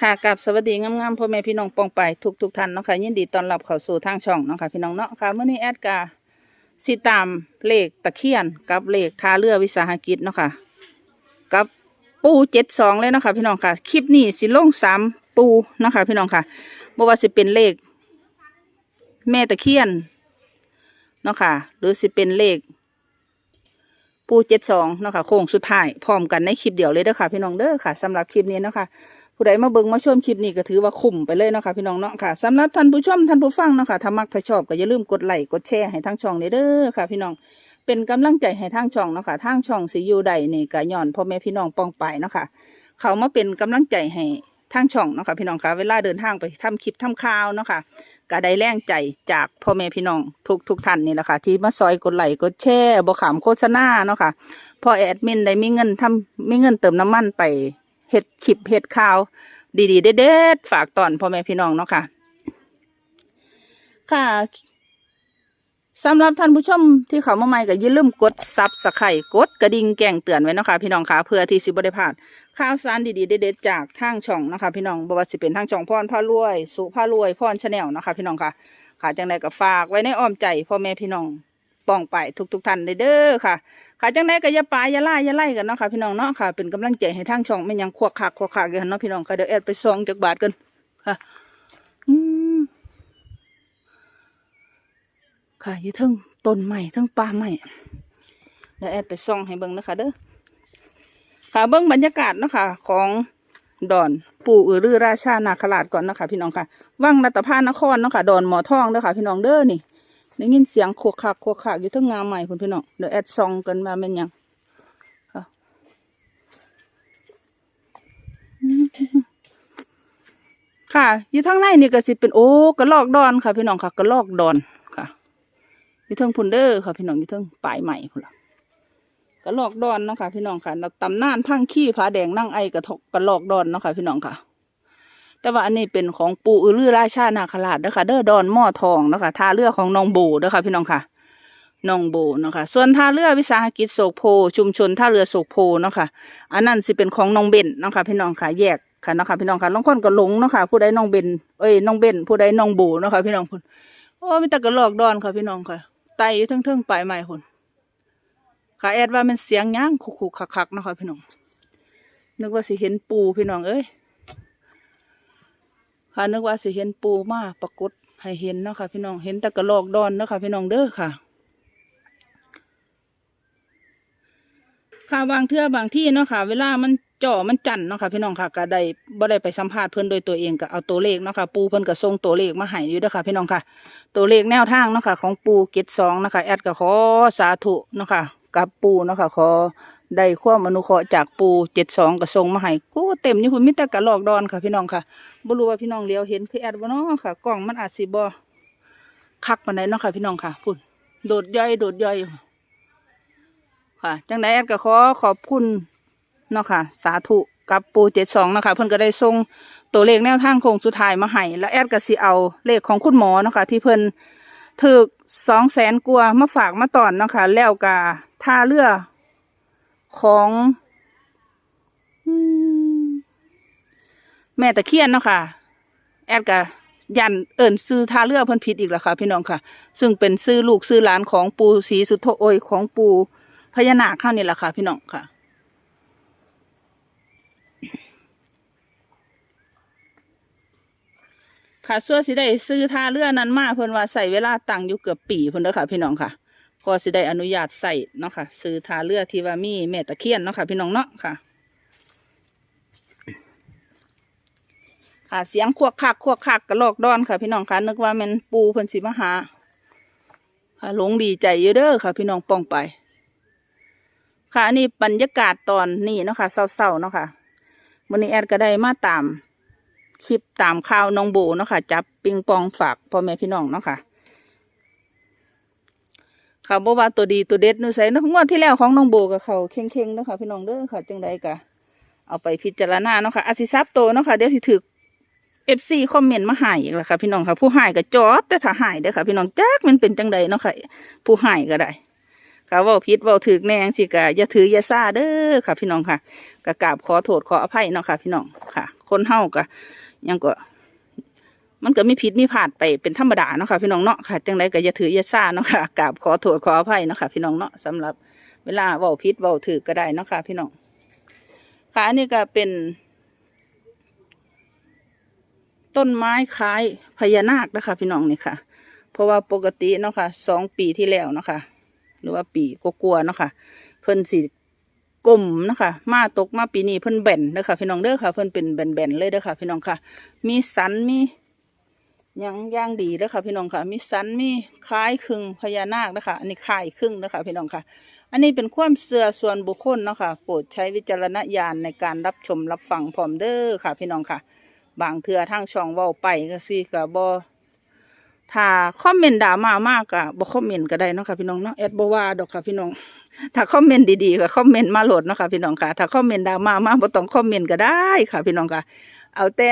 ค่ะกับสวัสดีงามๆพ่อแม่พี่น้องปองไปทุกทุกๆท่านเนาะค่ะยินดีต้อนรับเข้าสู่ทางช่องเนาะค่ะพี่น้องเนาะค่ะเมื่อนี้แอดกาสิตามเลขตะเคียนกับเลขท่าเรือวิสาหกิจเนาะค่ะกับปูเจ็ดสองเลยเนาะค่ะพี่น้องค่ะคลิปนี้สิลงสามปูเนาะค่ะพี่น้องค่ะบ่ว่าสิเป็นเลข แม่ตะเคียนเนาะค่ะหรือสิเป็นเลข ปูเจ็ดสองเนาะค่ะโค้งสุดท้ายพร้อมกันในคลิปเดียวเลยเด้อค่ะพี่น้องเด้อค่ะสำหรับคลิปนี้เนาะค่ะ ผู้ใดมาเบิ่งมาชมคลิปนี้ก็ถือว่าคุ้มไปเลยเนาะค่ะพี่น้องเนาะค่ะสำหรับท่านผู้ชมท่านผู้ฟังเนาะค่ะถ้ามักถ้าชอบก็อย่าลืมกดไลค์กดแชร์ให้ทางช่องเด้อค่ะ พี่น้องเป็นกำลังใจให้ทางช่องเนาะค่ะทางช่องสิอยู่ใดนี่ก็ย้อนพ่อแม่พี่น้องปองไปเนาะค่ะเขามาเป็นกำลังใจให้ทางช่องเนาะค่ะพี่น้องค่ะเวลาเดินทางไปทำคลิปทำข่าวเนาะค่ะก็ได้แรงใจจากพ่อแม่พี่น้องทุกทุกท่านนี่แหละค่ะ ที่มาซอยกดไลค์กดแชร์บ่ขามโฆษณาเนาะค่ะพอแอดมินได้มีเงินทำมีเงินเติมน้ำมันไป เฮ็ดคลิปเฮ็ดข่าว ดีๆเด็ดๆฝากตอนพ่อแม่พี่น้องเนาะค่ะ ค่ะสำหรับท่านผู้ชมที่เขามาใหม่ก็อย่าลืมกดซับสไครต์กดกระดิ่งแจ้งเตือนไว้เนาะค่ะพี่น้องค่ะเพื่อที่สิบได้พลาดข่าวสารดีๆเด็ดๆจากทางช่องนะคะพี่น้องบว่าสิเป็นทางช่องพรพารวย สุพารวยพรชาแนลนาะคะพี่น้องค่ะค่ะจังใดก็ฝากไว้ในอ้อมใจพ่อแม่พี่น้องป้องไปทุกๆท่านเด้อค่ะ ค่ะจังใดก็อย่าปาอย่าล่าอย่าไล่กันเนาะค่ะพี่น้องเนาะค่ะเป็นกำลังใจให้ทางช่องไม่ยังควักคักควักคักกันเนาะพี่น้องค่ะเดี๋ยวแอดไปซองจากบาทกันค่ะอืมค่ะอยู่ทั้งต้นใหม่ทั้งป่าใหม่เดี๋ยวแอดไปซองให้เบิ่งนะคะเด้อค่ะเบิ่งบรรยากาศเนาะค่ะของดอนปู่อือรือราชานาคราชก่อนเนาะคะพี่น้องค่ะ วังรัตภานครเนาะค่ะดอนหมอทองเด้อค่ะพี่น้องเด้อนี่ ได้ยินเสียงโคกคักโคกคักอยู่ทั้งงาใหม่คุณพี่น้องเดี๋ยวแอดซองกันมาเป็นยังค่ะอืมค่ะอยู่ทั้งในนี่ก็สิเป็นโอ้กระลอกดอนค่ะพี่น้องค่ะกระลอกดอนค่ะอยู่ทั้งพุนเดอร์ค่ะพี่น้องอยู่ทั้งปลายใหม่พุ่นละกระลอกดอนเนาะค่ะพี่น้องค่ะตำนานพังขี้ผาแดงนั่งไอกระทกกระลอกดอนเนาะค่ะพี่น้องค่ะ แต่ว่าอันนี้เป็นของปู่อือลือราชานาคราชเด้อค่ะเด้อดอนหม้อทองนะคะท่าเรือของน้องโบเด้อค่ะพี่น้องค่ะน้องโบนะคะส่วนท่าเรือวิสาหกิจโศกโพ ชุมชนท่าเรือโศกโพนะคะอันนั้นสิเป็นของน้องเบนนะคะพี่น้องค่ะแยกค่ะนะคะพี่น้องค่ะบางคนก็หลงนะคะผู้ใดน้องเบนเอ้ยน้องเบนผู้ใดน้องโบนะคะพี่น้องพุ่นโอ้มีแต่กระลอกดอนค่ะพี่น้องค่ะไตอยู่เทั้งๆปลายไม้พุ่นค่ะแอดว่ามันเสียงย่างคุกๆคักๆนะคะพี่น้องนึกว่าสิเห็นปูพี่น้องเอ้ย ค่ะนึกว่าสิเห็นปูมาปรากฏให้เห็นเนาะค่ะพี่น้องเห็นต่กระลอกดอนเนาะค่ะพี่น้องเด้อค่ะ ค่ะบางเทื่อบางที่เนาะค่ะ เวลามันจ่อมันจันเนาะค่ะพี่น้องค่ะก็ได้บ่ได้ไปสัมภาษณ์เพิ่นโดยตัวเองก็เอาตัวเลขเนาะค่ะปูเพิ่นก็ส่งตัวเลขมาให้อยู่เด้อค่ะพี่น้องค่ะ ตัวเลขแนวทางเนาะค่ะของปูเกตสองเนาะค่ะแอดก็ขอสาธุเนาะค่ะกับปูเนาะค่ะขอ ได้ความอนุเคราะห์จากปูเจ็ดสองก็ส่งมาให้กูเต็มนี่คุณมิต่กระลอกดอนค่ะ พี่น้องค่ะบ่รู้ว่าพี่น้องเลี้ยวเห็นคือแอดบ่เนาะค่ะกล้องมันอาจสิบ่คักปานใดเนาะค่ะ พี่น้องค่ะพุ่นโดดย่อยโดดย่อยค่ะจังไดแอดก็ขอขอบคุณเนาะค่ะ สาธุกับปู72เนะคะเพิ่นก็ได้ส่งตัวเลขแนวทางโค้งสุดท้ายมาให้แล้วแอดก็สิเอาเลขของคุณหมอเนาะค่ะที่เพิ่นถึก200,000กว่ามาฝากมาตอนเนาะค่ะแล้วก็ท่าเรือ ของแม่ตะเคียนเนาะค่ะ แอดกะยันเอิ่นซื้อท่าเรือเพิ่นผิดอีกแล้วค่ะ พี่น้องค่ะ ซึ่งเป็นซื้อลูกซื้อหลานของปูศรีสุโธโอยของปูพญานาคเข้านี่แหละค่ะ พี่น้องค่ะ ค่ะส่วนสิได้ซื้อท่าเรือนั้นมากเพิ่นว่าใส่เวลาตั้งอยู่เกือบปีเพิ่นเด้อค่ะ พี่น้องค่ะ ก็สิได้อนุญาตใส่เนาะค่ะ ซื้อทาเรือที่ว่ามีแม่ตะเคียนเนาะค่ะ พี่น้องเนาะค่ะ ค่ะเสียงควกคักควกคักกระลอกดอนค่ะ พี่น้องค่ะนึกว่าแมันปูเพิ่นสิมาหา ค่ะหลงดีใจเยอะเด้อค่ะ พี่น้องป้องไป ค่ะอันนี้บรรยากาศตอนนี้เนาะค่ะเศร้าๆเนาะค่ะวันนี้แอดก็ได้มาตามคลิปตามข่าวน้องโบเนาะค่ะ จับปิงปองฝากพ่อแม่พี่น้องเนาะค่ะ ค่ะบ่ว่าตัวดีตัวเด็ดนู่ใส่นาะงวดที่แล้วของน้องโบกับเขาเข่งๆนะค่ะพี่น้องเด้อค่ะจังใดกะเอาไปพิจารณาเนาะค่ะอาจสิซับโตเนาะค่ะเดี๋ยวสิถึกเอฟซีคอมเมนต์มาใหายอีกแล้วค่ะ พี่น้องค่ะ ผู้ใหายก็จอบแต่ถ้าหายเด้อค่ะ พี่น้องจักมันเป็นจังใดเนาะค่ะ ผู้ใหายก็ได้ค่ะว้าผิดเว้าถูกแน่งซี่ก็อย่าถืออย่าซาเด้อค่ะ พี่น้องค่ะก็กราบขอโทษขออภัยเนาะค่ะ พี่น้องค่ะ คนเฮาก็ยังก็ มันก็มีผิดมีพลาดไปเป็นธรรมดาเนาะค่ะพี่น้องเนาะค่ะจังไดก็อย่าถืออย่าซ่าเนาะค่ะกราบขอโทษขออภัยเนาะค่ะพี่น้องเนาะสำหรับเวลาเว้าผิดเว้าถูกก็ได้เนาะค่ะพี่น้องค่ะอันนี้ก็เป็น ต้นไม้คล้ายพญานาคนะคะพี่น้องนี่ค่ะ เพราะว่าปกติเนาะค่ะสองปีที่แล้วเนาะค่ะหรือว่าปีกลัวๆเนาะค่ะเพิ่นสีกลมเนาะค่ะมาตกมาปีนี้เพิ่นแบนเด้อค่ะพี่น้องเด้อค่ะเพิ่นเป็นแบนๆเลยเด้อค่ะพี่น้องค่ะ มีสันมี ยังย่างดีเด้อค่ะพี่น้องค่ะ มีสันมีคล้ายคลึงพญานาคนะคะอันนี้คล้ายคลึงเด้อค่ะพี่น้องค่ะ อันนี้เป็นความเชื่อส่วนบุคคลเนาะค่ะโปรดใช้วิจารณญาณในการรับชมรับฟังพร้อมเด้อค่ะ พี่น้องค่ะ บางเทื่อทางช่องเว้าไปก็สิก็บ่ถ้าคอมเมนต์ด่ามามากก็บ่คอมเมนต์ก็ได้เนาะค่ะพี่น้องเนาะแอดบ่ว่าดอกค่ะพี่น้อง ถ้าคอมเมนต์ดีๆก็คอมเมนต์มาโหลดเนาะค่ะพี่น้องค่ะ ถ้าคอมเมนต์ด่ามามาบ่ต้องคอมเมนต์ก็ได้ค่ะ พี่น้องค่ะ เอาแต่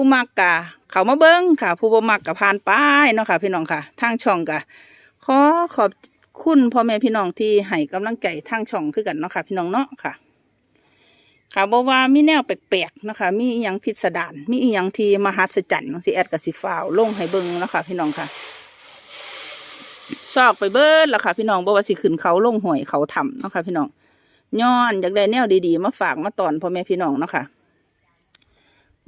ผู้มักกะเขามาเบิ่งค่ะ ผู้บ่มักก็ผ่านไปเนาะค่ะ พี่น้องค่ะ ทางช่องก็ขอขอบคุณพ่อแม่พี่น้องที่ให้กำลังใจทางช่องคือกันเนาะค่ะ พี่น้องเนาะค่ะ ค่ะบอกว่ามีแนวแปลกๆนะคะมีอหยังพิสดารมีอหยังที่มหัศจรรย์สิแอดกับสิฟ้าวลงให้เบิ่งเนาะคะพี่น้องค่ะซอกไปเบิดแล้วค่ะ พี่น้องบอกว่าสิขึ้นเขาลงห่วยเขาถ้ำเนาะค่ะ พี่น้องย้อนอยากได้แนวดีๆ มาฝากมาตอนพ่อแม่พี่น้องเนาะค่ะ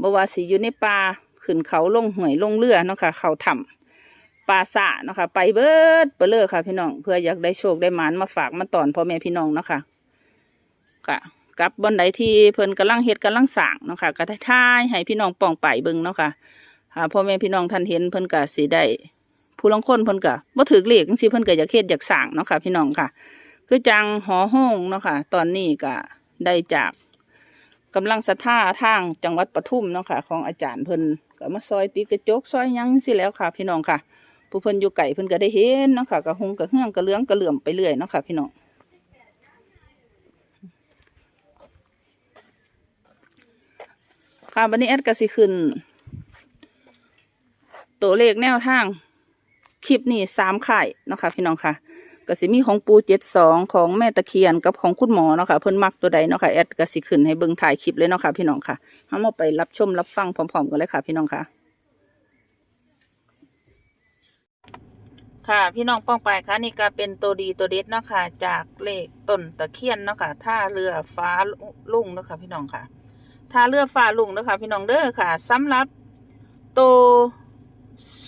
บอกว่าสิอยู่ในป่าขึ้นเขาลงห่วยลงเรือเนาะค่ะเขาถ้ำป่าสะเนาะค่ะไปเบิดไปเลยค่ะ พี่น้องเพื่ออยากได้โชคได้หมานมาฝากมาตอนพ่อแม่พี่น้องเนาะค่ะค่ะกับบอนใดที่เพิ่นกำลังเฮ็ดกำลังสร้างเนาะค่ะก็ได้ท่ายให้พี่น้องป้องไปเบิ่งเนาะค่ะค่ะพ่อแม่พี่น้องท่านเห็นเพิ่นก็สิได้ผู้ลางคนเพิ่นก็บ่ถือเลขจังซี่เพิ่นก็อยากเฮ็ดอยากสร้างเนาะค่ะพี่น้องค่ะ คือจังหอห้องเนาะค่ะ ตอนนี้ก็ได้จาก กำลังศรัทธาทางจังหวัดปทุมเนาะค่ะ ของอาจารย์เพิ่นก็มาซอยติดกระจกซอยยังสิแล้วค่ะ พี่น้องค่ะ ผู้เพิ่นอยู่ไกลเพิ่นก็ได้เห็นเนาะค่ะกระหงกระเฮืองกระเลืองกระเหลื่อมไปเรื่อยเนาะค่ะ พี่น้องค่ะวันนี้แอดก็สิขึ้น ตัวเลขแนวทางคลิปนี้สามข่ายเนาะค่ะ พี่น้องค่ะ ก็สิมีของปูเจ็ดสองของแม่ตะเคียนกับของคุณหมอเนาะค่ะเพิ่นมักตัวใดเนาะค่ะแอดก็สิขึ้นให้เบิ่งถ่ายคลิปเลยเนาะค่ะพี่น้องค่ะเฮามาไปรับชมรับฟังพร้อมๆกันเลยค่ะพี่น้องค่ะ ค่ะพี่น้องป้องไปค่ะนี่ก็เป็นตัวดีตัวเด็ดเนาะค่ะจากเลขต้นตะเคียนเนาะค่ะท่าเรือฟ้าลุ่งเนาะค่ะพี่น้องค่ะท่าเรือฟ้าลุ่งเด้อค่ะพี่น้องเด้อค่ะสำหรับตัว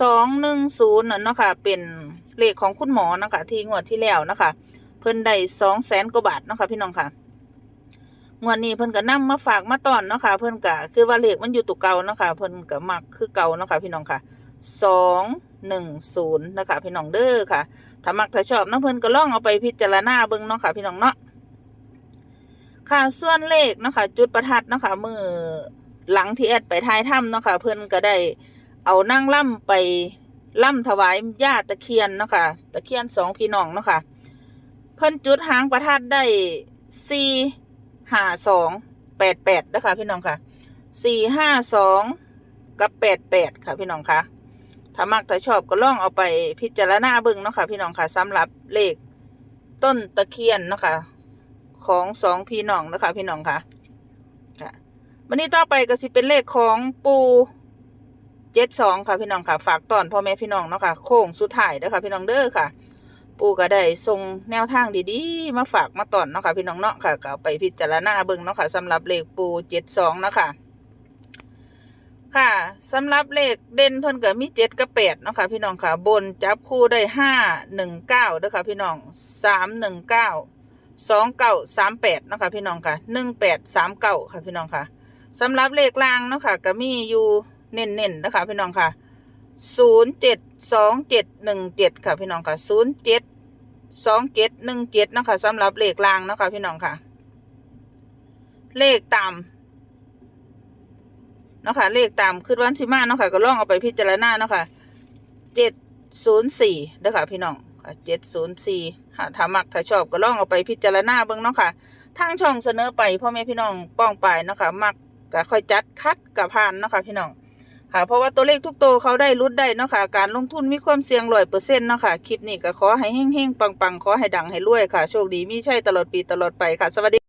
สองหนึ่งศูนย์นั่นเนาะค่ะเป็น เลขของคุณหมอนะคะที่งวดที่แล้วนะคะ เพิ่นได้สองแสนกว่าบาทนะคะพี่น้องค่ะงวดนี้เพิ่นก็นำมาฝากมาตอนเนาะค่ะเพิ่นก็คือว่าเลขมันอยู่ตัวเก่าเนาะค่ะเพิ่นก็มักคือเก่าเนาะค่ะพี่น้องค่ะสองหนึ่งศูนย์นะคะพี่น้องเด้อค่ะถ้ามักถ้าชอบเนาะเพิ่นก็ลองเอาไปพิจารณาเบิ่งเนาะค่ะพี่น้องเนาะค่ะส่วนเลขเนาะค่ะจุดประทัดเนาะค่ะมือหลังที่แอดไปท้ายถ้ำเนาะค่ะเพิ่นก็ได้เอานั่งล่ำไป ล่ำถวายญาตะเคียนเนาะค่ะตะเคียนสองพี่น้องเนาะค่ะเพิ่นจุดหางประทัดได้สี่ห้าสองแปดแปดนะคะพี่น้องค่ะสี่ห้าสองกับแปดแปดค่ะพี่น้องค่ะถ้ามักถ้าชอบก็ลองเอาไปพิจารณาเบิ่งเนาะค่ะพี่น้องค่ะสำหรับเลขต้นตะเคียนเนาะค่ะของสองพี่น้องนะคะพี่น้องค่ะค่ะวันนี้ต่อไปก็สิเป็นเลขของปู เจ็ดสองค่ะพี่น้องค่ะ ฝากตอนพ่อแม่พี่น้องเนาะค่ะ โค้งสุดท้ายเด้อค่ะพี่น้องเด้อค่ะ ปูก็ได้ส่งแนวทางดีๆ มาฝากมาตอนเนาะค่ะพี่น้องเนาะค่ะก็ไปพิจารณาเบิ่งเนาะค่ะสำหรับเลขปูเจ็ดสองเนาะค่ะค่ะสำหรับเลขเด่นเพิ่นก็มีเจ็ดกับแปดเนาะค่ะพี่น้องค่ะ บนจับคู่ได้ห้าหนึ่งเก้าเด้อค่ะพี่น้องสามหนึ่งเก้าสองเก้าสามแปดเนาะค่ะพี่น้องค่ะหนึ่งแปดสามเก้าค่ะพี่น้องค่ะสำหรับเลขล่างเนาะค่ะก็มีอยู่ เน้นๆนนะคะพี่น้องค่ะศูนย์เจ็ดสองเจ็ดหนึ่งเจ็ดค่ะพี่น้องค่ะศูนย์เจ็ดสองเจ็ดหนึ่งเจ็ดนะคะสำหรับเลขล่างนะคะพี่น้องค่ะ เลขตามเนะคะเลขตามคือวันสิมาเนาะค่ะก็ลองเอาไปพิจารณาเนาะค่ะเจ็ดศูนย์สี่เด้อค่ะพี่น้องค่ะเจ็ดศูนย์สี่ถ้ามักถ้าชอบก็ลองเอาไปพิจารณาเบิ่งเนาะค่ะทางช่องเสนอไปพ่อแม่พี่น้องป้องไปเนาะค่ะมักก็ค่อยจัดคัดกับพานเนาะค่ะพี่น้อง ค่ะ เพราะว่าตัวเลขทุกตัวเขาได้รุดได้เนาะค่ะ การลงทุนมีความเสี่ยงร้อยเปอร์เซ็นต์เนาะค่ะ คลิปนี้ก็ขอให้เฮงๆ ปังๆ ขอให้ดังให้รวยค่ะ โชคดีมีชัยตลอดปีตลอดไปค่ะ สวัสดี